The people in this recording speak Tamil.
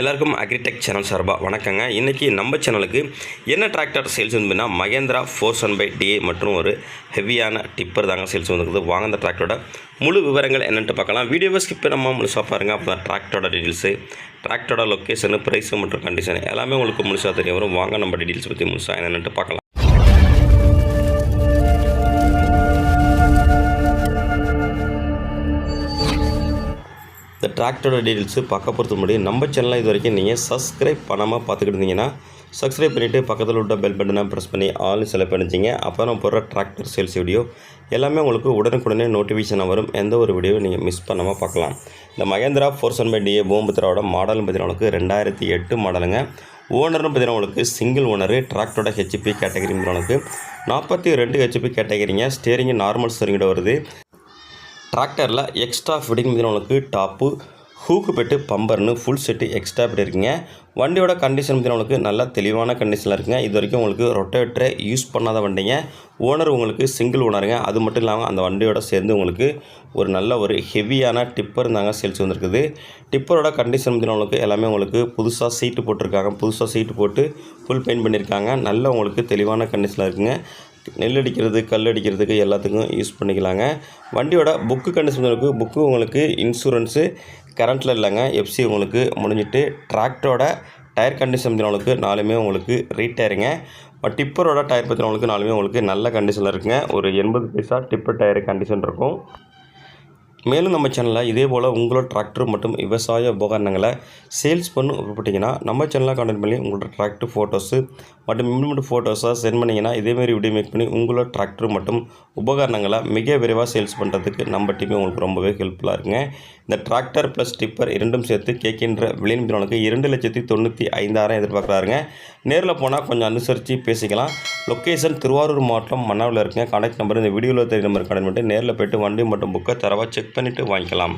எல்லாருக்கும் அக்ரிடெக் சேனல் சார்பாக வணக்கங்க. இன்றைக்கி நம்ம சேனலுக்கு என்ன டிராக்டர் சேல்ஸ் வந்துன்னா Mahindra four one five DI மற்றும் ஒரு ஹெவியான டிப்பர் தாங்க சேல்ஸ் வந்துருக்குது வாங்க அந்த டிராக்டரோட முழு விவரங்கள் என்னென்ட்டு பார்க்கலாம். வீடியோவை ஸ்கிப் நம்ம முழுசாக பாருங்கள் அப்போ தான் டிராக்டரோட டீட்டெயில்ஸு டிராக்டரோட லொக்கேஷனு ப்ரைஸு மற்றும் கண்டிஷன் எல்லாமே உங்களுக்கு முழுசாக தெரிய வரும். வாங்க நம்ம டீட்டெயில்ஸ் பற்றி முழுசாக என்னென்ட்டு பார்க்கலாம். டிராக்டரோட டீட்டெயில்ஸு பார்க்க பொறுத்த முடியும் நம்ம சேனலில் இது வரைக்கும் நீங்கள் சப்ஸ்கிரைப் பண்ணாமல் பார்த்துக்கிட்டு இருந்தீங்கன்னா சப்ஸ்கிரைப் பண்ணிவிட்டு பக்கத்தில் உள்ள பெல் பட்டனை ப்ரெஸ் பண்ணி ஆல் செலக்ட் பண்ணிச்சிங்க அப்போ நம்ம போடுற டிராக்டர் சேல்ஸ் வீடியோ எல்லாமே உங்களுக்கு உடனுக்குடனே நோட்டிஃபிகேஷனாக வரும். எந்த ஒரு வீடியோ நீங்கள் மிஸ் பண்ணாமல் பார்க்கலாம். இந்த Mahindra four seven five DI பூம்பத்திராவோட மாடல்னு பார்த்தீங்கன்னா உங்களுக்கு ரெண்டாயிரத்தி எட்டு மாடலுங்க ஓனர்னு பார்த்தீங்கன்னா உங்களுக்கு சிங்கிள் ஓனரு டிராக்டரோட ஹெச்பி கேட்டகரி உங்களுக்கு நாற்பத்தி ரெண்டு ஹெச்பி கேட்டகரிங்க ஸ்டேரிங்கு நார்மல் ஸ்டேரிங்கோட வருது. டிராக்டரில் எக்ஸ்ட்ரா ஃபிட்டிங் மீது உங்களுக்கு டாப்பு ஹூக்கு பெட்டு பம்பர்னு ஃபுல் செட்டு எக்ஸ்ட்ரா பெட்டு இருக்குங்க. வண்டியோட கண்டிஷன் பற்றி உங்களுக்கு நல்ல தெளிவான கண்டிஷனில் இருக்குங்க. இது வரைக்கும் உங்களுக்கு ரொட்டேட்டரை யூஸ் பண்ணாத வண்டிங்க. ஓனர் உங்களுக்கு சிங்கிள் ஓனருங்க அது மட்டும் இல்லாமல் அந்த வண்டியோட சேர்ந்து உங்களுக்கு ஒரு நல்ல ஒரு ஹெவியான டிப்பர் தாங்க சேல்ஸ் வந்திருக்குது. டிப்பரோட கண்டிஷன் பற்றி உங்களுக்கு எல்லாமே உங்களுக்கு புதுசாக சீட்டு போட்டிருக்காங்க. புதுசாக சீட்டு போட்டு ஃபுல் பெயிண்ட் பண்ணியிருக்காங்க நல்ல உங்களுக்கு தெளிவான கண்டிஷனில் இருக்குங்க. நெல் அடிக்கிறது கல் அடிக்கிறதுக்கு எல்லாத்துக்கும் யூஸ் பண்ணிக்கலாங்க. வண்டியோட புக்கு கண்டிஷன் இருக்குது புக்கு உங்களுக்கு இன்சூரன்ஸு கரண்ட்டில் இல்லைங்க. எஃப்சி உங்களுக்கு முடிஞ்சிட்டு டிராக்டரோட டயர் கண்டிஷன் உங்களுக்கு நாலுமே உங்களுக்கு ரீட்டயருங்க டிப்பரோட டயர் பற்றினவங்களுக்கு நாலுமே உங்களுக்கு நல்ல கண்டிஷனில் இருக்குங்க. ஒரு எண்பது பைசா டிப்பர் டயர் கண்டிஷன் இருக்கும். மேலும் நம்ம சேனலில் இதே போல் உங்களோட டிராக்டர் மற்றும் விவசாய உபகரணங்களை சேல்ஸ் பண்ணு விருப்பப்பட்டீங்கன்னா நம்ம சேனலில் கான்டெக்ட் பண்ணி உங்களோட டிராக்டர் ஃபோட்டோஸு மற்றும் இம்ப்ளிமெண்ட் ஃபோட்டோஸாக சென்ட் பண்ணிங்கன்னா இதேமாரி வீடியோ மேக் பண்ணி உங்களோட டிராக்டர் மற்றும் உபகரணங்களை மிக விரைவாக சேல்ஸ் பண்ணுறதுக்கு நம்ம டீமே உங்களுக்கு ரொம்பவே ஹெல்ப்ஃபுல்லாக இருக்குங்க. இந்த டிராக்டர் ப்ளஸ் டிப்பர் இரண்டும் சேர்த்து கேட்கின்ற விலைநிறுவனுக்கு இரண்டு லட்சத்தி தொண்ணூற்றி ஐந்தாயிரம் எதிர்பார்க்குறாருங்க. நேரில் போனால் கொஞ்சம் அனுசரித்து பேசிக்கலாம். லொக்கேஷன் திருவாரூர் மாவட்டம் மன்னாவில் இருக்குங்க கான்டாக்ட் நம்பர் இந்த வீடியோவில் தெரிய நம்பர் கடன் பண்ணிட்டு நேரில் போய்ட்டு வண்டி மற்றும் புக்கை தரவாக செக் பண்ணிவிட்டு வாங்கிக்கலாம்.